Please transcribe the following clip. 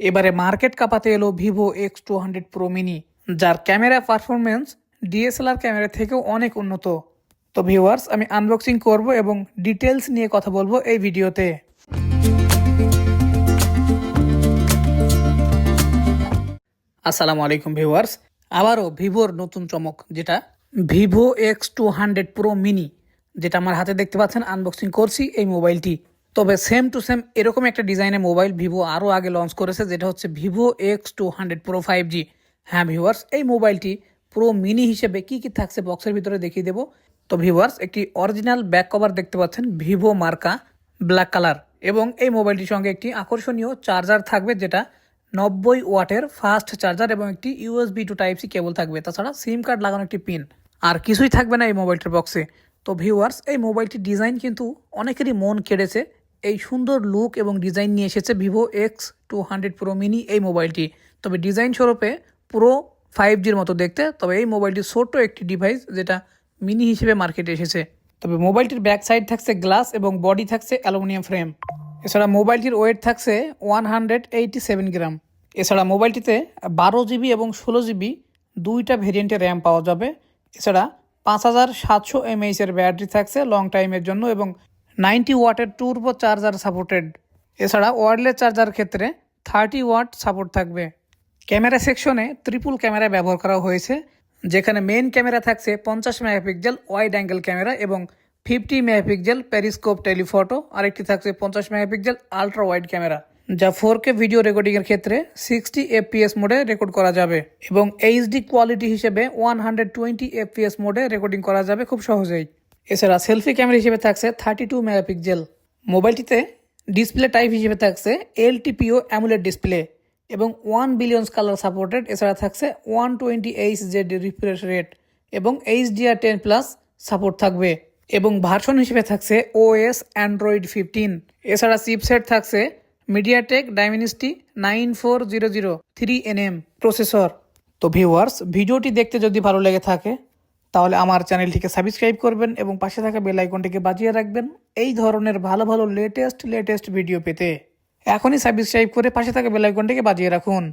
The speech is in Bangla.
এবারে মার্কেট কাঁপাতে এলো Vivo X two hundred pro mini যার ক্যামেরা পারফরমেন্স ডিএসএলআর ক্যামেরা থেকেও অনেক উন্নত। তো ভিউয়ার্স আমি আনবক্সিং করব এবং ডিটেলস নিয়ে কথা বলব এই ভিডিওতে। আসসালামু আলাইকুম ভিউয়ার্স আবারও ভিভোর নতুন চমক, যেটা Vivo X two hundred pro mini যেটা আমার হাতে দেখতে পাচ্ছেন আনবক্সিং করছি এই মোবাইলটি। তবে সেম টু সেম এরকম একটা ডিজাইনের মোবাইল ভিভো আরও আগে লঞ্চ করেছে, যেটা হচ্ছে Vivo X two hundred pro five G হ্যাঁ ভিউয়ার্স এই মোবাইলটি প্রো মিনি হিসেবে কি কি থাকছে বক্সের ভিতরে দেখিয়ে দেবো। তো ভিউয়ার্স একটি অরিজিনাল ব্যাক কভার দেখতে পাচ্ছেন ভিভো মার্কা ব্ল্যাক কালার এবং এই মোবাইলটির সঙ্গে একটি আকর্ষণীয় চার্জার থাকবে, যেটা নব্বই ওয়াটের ফাস্ট চার্জার এবং একটি USB to type C cable থাকবে, তাছাড়া সিম কার্ড লাগানো একটি পিন আর কিছুই থাকবে না এই মোবাইলটির বক্সে তো ভিউয়ার্স এই মোবাইলটির ডিজাইন কিন্তু অনেকেরই মন কেড়েছে এই সুন্দর লুক এবং ডিজাইন নিয়ে এসেছে Vivo X two hundred pro mini এই মোবাইলটি তবে ডিজাইন স্বরূপে পুরো ফাইভ জির মতো দেখতে, তবে এই মোবাইলটি ছোট্ট একটি ডিভাইস যেটা মিনি হিসেবে মার্কেটে এসেছে। তবে মোবাইলটির ব্যাক সাইড থাকছে গ্লাস এবং বডি থাকছে অ্যালুমিনিয়াম ফ্রেম এছাড়া মোবাইলটির ওয়েট থাকছে one hundred eighty seven gram এছাড়া মোবাইলটিতে বারো জিবি এবং ষোলো জিবি দুইটা ভেরিয়েন্টের র্যাম পাওয়া যাবে। এছাড়া পাঁচ হাজার সাতশো এমএইচের ব্যাটারি থাকছে লং টাইমের জন্য এবং নাইনটি ওয়াটের টুরবো চার্জার সাপোর্টেড এছাড়া ওয়ারলেস চার্জার ক্ষেত্রে থার্টি ওয়াট সাপোর্ট থাকবে। ক্যামেরা সেকশনে ত্রিপুল ক্যামেরা ব্যবহার করা হয়েছে, যেখানে মেইন ক্যামেরা থাকছে পঞ্চাশ মেগাপিক্সেল ওয়াইড অ্যাঙ্গেল ক্যামেরা এবং ফিফটি মেগাপিক্সেল প্যারিস্কোপ টেলিফটো আরেকটি থাকছে পঞ্চাশ মেগাপিক্সেল আলট্রা ওয়াইড ক্যামেরা, যা ফোর কে ভিডিও রেকর্ডিংয়ের ক্ষেত্রে সিক্সটি এফপিএস মোডে রেকর্ড করা যাবে এবং এইচডি কোয়ালিটি হিসেবে ওয়ান হান্ড্রেড টোয়েন্টি এফপিএস মোডে রেকর্ডিং করা যাবে খুব সহজেই। এছাড়া সেলফি ক্যামেরা হিসেবে থাকছে থার্টি টু মেগাপিক্সেল মোবাইলটিতে ডিসপ্লে টাইপ হিসেবে থাকছে এলটিপিও অ্যামুলেট ডিসপ্লে এবং ওয়ান বিলিয়নস কালার সাপোর্টেড এছাড়া থাকছে one twenty H Z refresh rate এবং H HDR ten plus support থাকবে এবং ভার্সন হিসেবে থাকছে ওএস অ্যান্ড্রয়েড ফিফটিন এছাড়া চিপসেট থাকছে MediaTek Dimensity nine four zero zero three N M processor তো ভিউয়ার্স ভিডিওটি দেখতে যদি ভালো লেগে থাকে তাহলে আমার চ্যানেলটিকে সাবস্ক্রাইব করবেন এবং পাশে থাকা বেল আইকনটিকে বাজিয়ে রাখবেন এই ধরনের ভালো ভালো লেটেস্ট লেটেস্ট ভিডিও পেতে। এখনই সাবস্ক্রাইব করে পাশে থাকা বেল আইকনটিকে বাজিয়ে রাখুন।